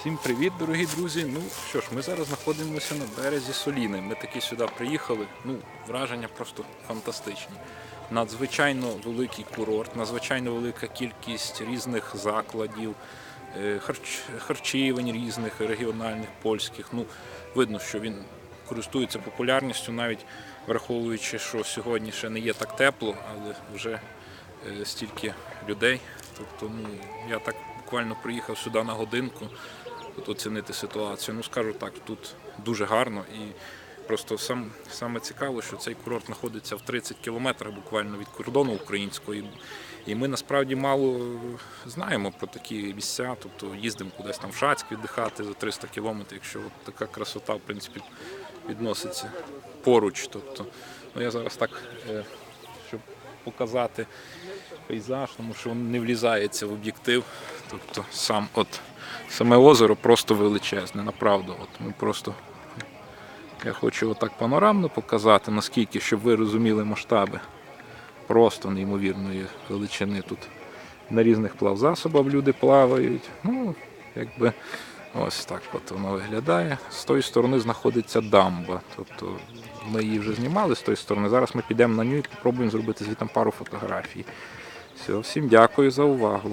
Всім привіт, дорогі друзі. Ну що ж, ми зараз знаходимося на березі Соліни. Ми таки сюди приїхали. Ну, враження просто фантастичні. Надзвичайно великий курорт, надзвичайно велика кількість різних закладів, е, харч... харчівень різних регіональних, польських. Ну, видно, що він користується популярністю, навіть враховуючи, що сьогодні ще не є так тепло, але вже е, стільки людей. Тобто, ну, я так буквально приїхав сюди на годинку оцінити ситуацію. Ну скажу так, тут дуже гарно і просто сам, саме цікаво, що цей курорт знаходиться в 30 кілометрах буквально від кордону українського. І- І ми насправді мало знаємо про такі місця, тобто їздимо кудись там в Шацьк віддихати за 300 кілометрів, якщо от така красота, в принципі, відноситься поруч. Тобто, ну я зараз так, е, щоб показати пейзаж, тому що він не влізається в об'єктив. Тобто сам от саме озеро просто величезне, направду. От ми просто я хочу отак панорамно показати, наскільки, щоб ви розуміли масштаби просто неймовірної величини. Тут на різних плавзасобах люди плавають. Ну, якби ось так от воно виглядає. З тої сторони знаходиться дамба. Тобто ми її вже знімали з тої сторони. Зараз ми підемо на ню і спробуємо зробити звітом пару фотографій. Все, всім дякую за увагу.